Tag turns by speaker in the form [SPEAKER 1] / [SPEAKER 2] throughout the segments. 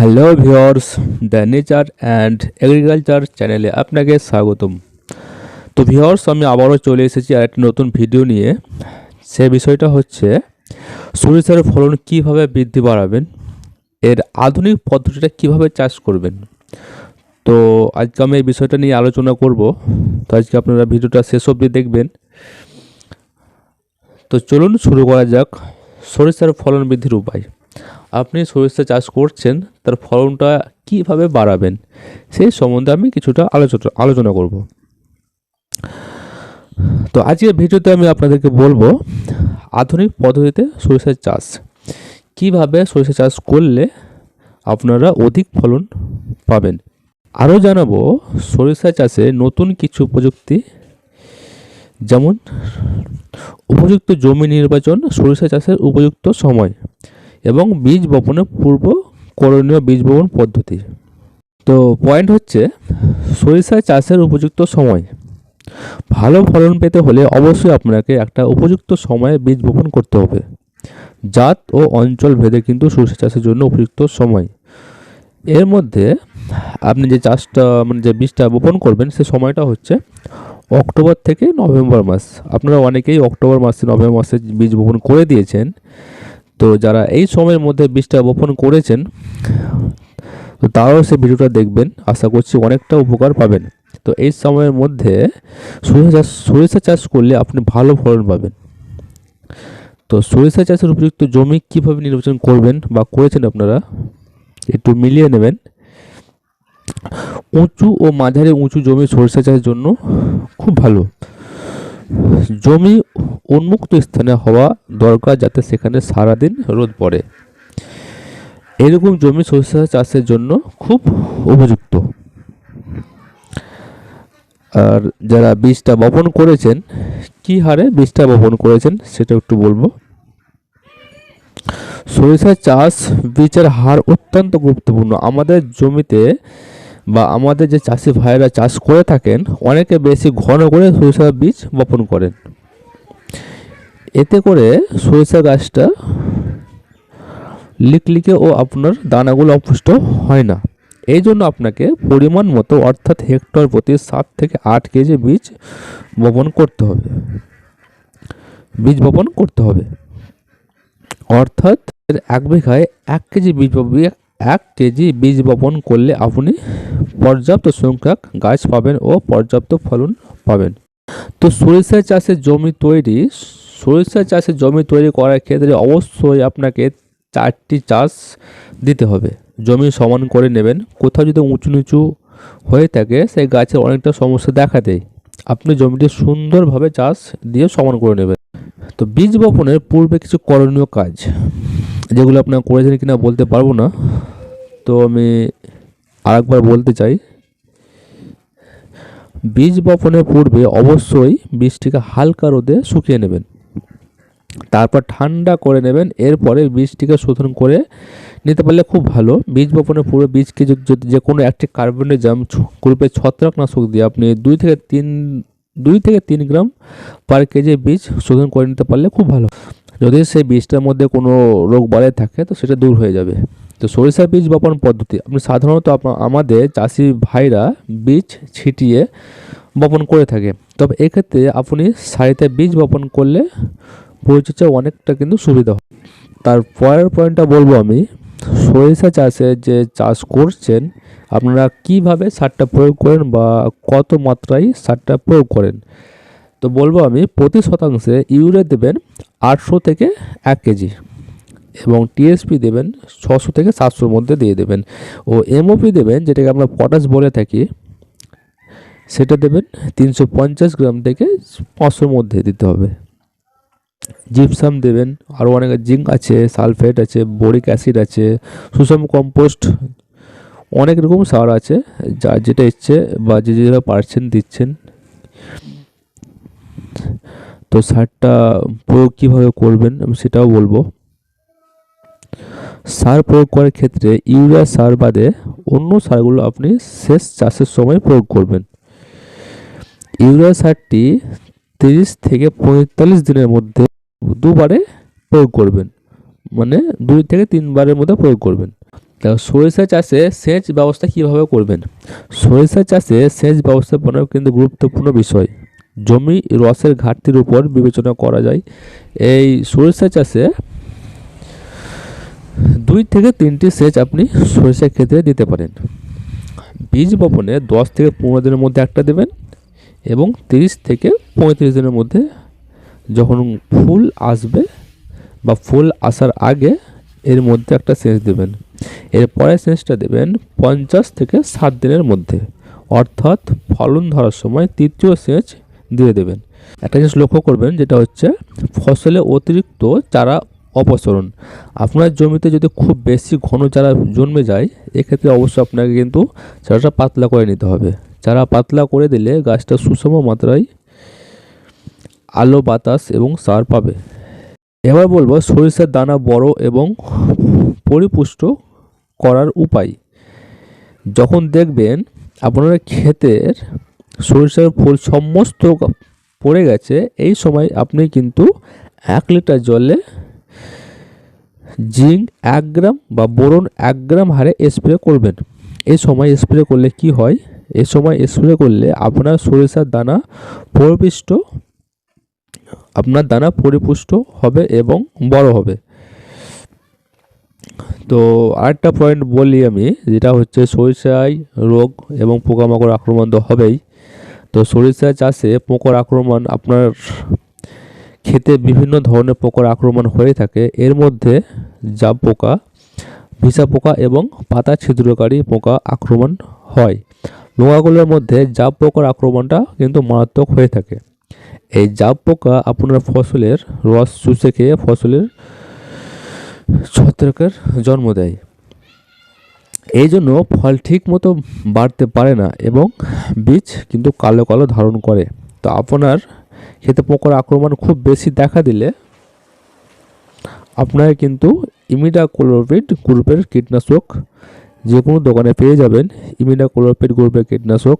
[SPEAKER 1] Hello viewers the nature and agriculture চ্যানেলে আপনাকে স্বাগতম। তো ভিওর্স আমি আবারও চলে এসেছি আর একটি নতুন ভিডিও নিয়ে। সে বিষয়টা হচ্ছে, সরিষার ফলন কীভাবে বৃদ্ধি বাড়াবেন, এর আধুনিক পদ্ধতিটা কীভাবে চাষ করবেন। তো আজকে আমি এই বিষয়টা নিয়ে আলোচনা করব। তো আজকে আপনারা ভিডিওটা শেষ অবধি দেখবেন। তো চলুন শুরু করা যাক সরিষার ফলন বৃদ্ধির উপায়। আপনি সরিষা চাষ করছেন, তার ফলনটা কীভাবে বাড়াবেন, সেই সম্বন্ধে আমি কিছুটা আলোচনা আলোচনা করব। তো আজকের ভিডিওতে আমি আপনাদেরকে বলব আধুনিক পদ্ধতিতে সরিষার চাষ। কীভাবে সরিষা চাষ করলে আপনারা অধিক ফলন পাবেন? আরও জানাব, সরিষা চাষে নতুন কিছু প্রযুক্তি যেমন উপযুক্ত জমি নির্বাচন সরিষা চাষের উপযুক্ত সময়। এবং বীজ বপনের পূর্ব করণীয় বীজ বপন পদ্ধতি। তো পয়েন্ট হচ্ছে সরিষা চাষের উপযুক্ত সময়। ভালো ফলন পেতে হলে অবশ্যই আপনাকে একটা উপযুক্ত সময়ে বীজ বপন করতে হবে। জাত ও অঞ্চল ভেদে কিন্তু সরিষা চাষের জন্য উপযুক্ত সময়। এর মধ্যে আপনি যে চাষটা মানে যে বীজটা বপন করবেন, সে সময়টা হচ্ছে অক্টোবর থেকে নভেম্বর মাস। আপনারা অনেকেই অক্টোবর মাসে, নভেম্বর মাসে বীজ বপন করে দিয়েছেন। তো যারা এই সময়ের মধ্যে বীজটা বপন করেছেন, তো তারাও সে ভিডিওটা দেখবেন। আশা করছি অনেকটা উপকার পাবেন। তো এই সময়ের মধ্যে সরিষা চাষ সরিষা চাষ করলে আপনি ভালো ফলন পাবেন। তো সরিষা চাষের উপযুক্ত জমি কীভাবে নির্বাচন করবেন বা করেছেন আপনারা, একটু মিলিয়ে নেবেন। উঁচু ও মাঝারি উঁচু জমি সরিষা চাষের জন্য খুব ভালো। জমি উন্মুক্ত স্থানে হওয়া দরকার যাতে সেখানে সারাদিন রোদ পড়ে। এরকম জমি সরিষা চাষের জন্য খুব উপযুক্ত। আর যারা বীজটা বপন করেছেন, কি হারে বীজটা বপন করেছেন সেটা একটু বলব। সরিষা চাষ বীজের হার অত্যন্ত গুরুত্বপূর্ণ। আমাদের জমিতে বা আমাদের যে চাষি ভাইয়েরা চাষ করে থাকেন, অনেকে বেশি ঘন করে সরিষা বীজ বপন করেন। এতে করে সরিষা গাছটা লিকলিকে ও আপনার দানাগুলো অপুষ্ট হয় না। এই জন্য আপনাকে পরিমাণ মতো, অর্থাৎ হেক্টর প্রতি সাত থেকে আট কেজি বীজ বপন করতে হবে। বীজ বপন করতে হবে। অর্থাৎ এক বিঘায় এক কেজি বীজ এক কেজি বীজ বপন করলে আপনি পর্যাপ্ত সংখ্যক গাছ পাবেন ও পর্যাপ্ত ফলন পাবেন। তো সরিষা চাষের জমি তৈরি, সরিষা চাষের জমি তৈরি করার ক্ষেত্রে অবশ্যই আপনাকে চারটি চাষ দিতে হবে। জমি সমান করে নেবেন, কোথাও যদি উঁচু নিচু হয়ে থাকে, সেই গাছের অনেকটা সমস্যা দেখা দেয়। আপনি জমিটি সুন্দরভাবে চাষ দিয়ে সমান করে নেবেন। তো বীজ বপনের পূর্বে কিছু করণীয় কাজ। যেগুলো আপনারা করেছেন কিনা বলতে পারব না। তো আমি আরেকবার বলতে চাই, বীজ বপনের পূর্বে অবশ্যই বীজটিকে হালকা রোদে শুকিয়ে নেবেন। তারপর ঠান্ডা করে নেবেন, এরপরে বীজটিকে শোধন করে নিতে পারলে খুব ভালো। বীজ বপনের পূর্বে বীজকে যদি যে কোনো একটি কার্বনিজম গ্রুপের ছত্রাকনাশক দিয়ে আপনি দুই থেকে তিন দুই থেকে তিন গ্রাম পার কেজি বীজ শোধন করে নিতে পারলে খুব ভালো। যদি সেই বীজটার মধ্যে কোনো রোগ বালাই থাকে, তো সেটা দূর হয়ে যাবে। তো সরিষা বীজ বপন পদ্ধতি, আপনি সাধারণত আমাদের চাষি ভাইরা বীজ ছিটিয়ে বপন করে থাকে। তবে এক্ষেত্রে আপনি সারিতে বীজ বপন করলে পরিচর্যা অনেকটা কিন্তু সুবিধা হয়। তার পরের পয়েন্টটা বলব আমি, সরিষা চাষে যে চাষ করছেন, আপনারা কীভাবে সারটা প্রয়োগ করেন বা কত মাত্রায় সারটা প্রয়োগ করেন? তো বলব আমি, প্রতি শতাংশে ইউরিয়া দেবেন আটশো থেকে এক কেজি এবং টিএসপি দেবেন ছশো থেকে সাতশোর মধ্যে দিয়ে দেবেন। ও এমওপি দেবেন, যেটাকে আমরা পটাশ বলে থাকি, সেটা দেবেন তিনশো পঞ্চাশ গ্রাম থেকে পাঁচশোর মধ্যে দিতে হবে। জিপসাম দেবেন, আরও অনেক জিঙ্ক আছে সালফেট আছে বোরিক অ্যাসিড আছে, সুষম কম্পোস্ট অনেক রকম সার আছে, যা যেটা ইচ্ছে বা যে যেটা পারছেন দিচ্ছেন। তো সারটা প্রয়োগ কীভাবে করবেন আমি সেটাও বলব। সার প্রয়োগ করার ক্ষেত্রে ইউরিয়া সার বাদে অন্য সারগুলো আপনি শেষ চাষের সময় প্রয়োগ করবেন। ইউরিয়া সারটি তিরিশ থেকে পঁয়তাল্লিশ দিনের মধ্যে দুবারে প্রয়োগ করবেন মানে দুই থেকে তিনবারের মধ্যে প্রয়োগ করবেন। তা সরিষা চাষে সেচ ব্যবস্থা কীভাবে করবেন? সরিষা চাষে সেচ ব্যবস্থাপনা কিন্তু গুরুত্বপূর্ণ বিষয়। জমি রসের ঘাটতির উপর বিবেচনা করা যায়। এই সরিষা চাষে দুই থেকে তিনটি সেচ আপনি সরিষা ক্ষেত্রে দিতে পারেন। বীজ বপনে দশ থেকে পনেরো দিনের মধ্যে একটা দেবেন এবং তিরিশ থেকে পঁয়ত্রিশ দিনের মধ্যে যখন ফুল আসবে বা ফুল আসার আগে এর মধ্যে একটা সেচ দেবেন। এরপরে সেচটা দেবেন পঞ্চাশ থেকে ষাট দিনের মধ্যে। অর্থাৎ ফলন ধরার সময় তৃতীয় সেচ দিয়ে দেবেন। একটা জিনিস লক্ষ্য করবেন, যেটা হচ্ছে ফসলে অতিরিক্ত চারা অপসরণ। আপনার জমিতে যদি খুব বেশি ঘন চারা জন্মে যায়, এক্ষেত্রে অবশ্যই আপনাকে কিন্তু চারাটা পাতলা করে নিতে হবে। চারা পাতলা করে দিলে গাছটা সুষম মাত্রায় আলো, বাতাস এবং সার পাবে। এবার বলব, সরিষার দানা বড় এবং পরিপুষ্ট করার উপায়। যখন দেখবেন আপনার ক্ষেতের সরিষার ফুল সমস্ত পড়ে গেছে। এই সময় আপনি কিন্তু এক লিটার জলে জিঙ্ক এক গ্রাম বা বোরন এক গ্রাম হারে স্প্রে করবেন। এই সময় স্প্রে করলে কি হয়? এই সময় স্প্রে করলে আপনার সরিষার দানা পরিপুষ্ট, আপনার দানা পরিপুষ্ট হবে এবং বড় হবে। তো আরেকটা পয়েন্ট বলি আমি, যেটা হচ্ছে সরিষায় রোগ এবং পোকামাকড় আক্রমণ তো হবেই। তো সরিষা চাষে পোকার আক্রমণ আপনার খেতে বিভিন্ন ধরনের পোকার আক্রমণ হয়ে থাকে। এর মধ্যে জাব পোকা, ভিসা পোকা এবং পাতা ছিদ্রকারী পোকা আক্রমণ হয়। পোকাগুলোর মধ্যে জাব পোকার আক্রমণটা কিন্তু মারাত্মক হয়ে থাকে। এই জাব পোকা আপনার ফসলের রস চুষে খেয়ে ফসলের ছত্রাকের জন্ম দেয়। এই জন্য ফল ঠিক মতো বাড়তে পারে না এবং বীজ কিন্তু কালো কালো ধারণ করে। তো আপনার খেতে পোকার আক্রমণ খুব বেশি দেখা দিলে আপনার কিন্তু ইমিডাক্লোপিড গ্রুপের কীটনাশক যে কোনো দোকানে পেয়ে যাবেন। ইমিডাক্লোপিড গ্রুপের কীটনাশক।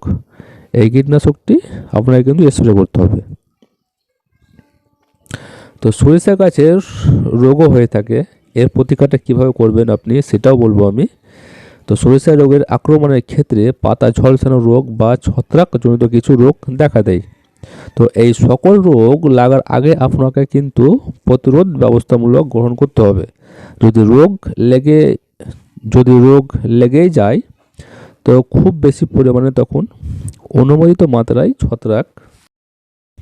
[SPEAKER 1] এই কীটনাশকটি আপনাকে কিন্তু স্প্রে করতে হবে। তো সরিষা গাছের রোগও হয়ে থাকে। এর প্রতিকারটা কীভাবে করবেন আপনি সেটাও বলব আমি। তো সরিষা রোগের আক্রমণের ক্ষেত্রে পাতা, ঝলসানো রোগ বা ছত্রাকজনিত কিছু রোগ দেখা দেয়। তো এই সকল রোগ লাগার আগে আপনাকে কিন্তু প্রতিরোধ ব্যবস্থামূলক গ্রহণ করতে হবে। যদি রোগ লেগে, যদি রোগ লেগেই যায়, তো খুব বেশি পরিমাণে তখন অনুমোদিত মাত্রায় ছত্রাক,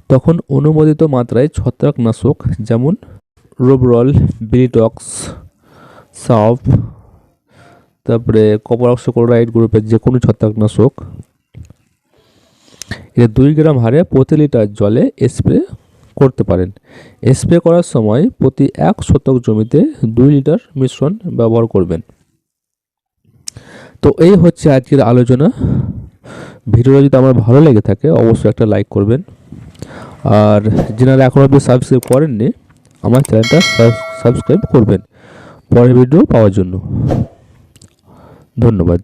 [SPEAKER 1] তখন অনুমোদিত মাত্রায় ছত্রাকনাশক যেমন রোবরল বিলিটক্স সাফ তারপরে কপার অক্সোক্লোরাইড গ্রুপের যে কোনো ছত্রাকনাশক। এটা দুই গ্রাম হারে প্রতি লিটার জলে স্প্রে করতে পারেন। স্প্রে করার সময় প্রতি এক শতক জমিতে দুই লিটার মিশ্রণ ব্যবহার করবেন। তো এই হচ্ছে আজকের আলোচনা। ভিডিওটা যদি আমার ভালো লেগে থাকে, অবশ্যই একটা লাইক করবেন। আর যেনারা এখন অবধি সাবস্ক্রাইব করেননি আমার চ্যানেলটা সাবস্ক্রাইব করবেন। পরের ভিডিও পাওয়ার জন্য। ধন্যবাদ।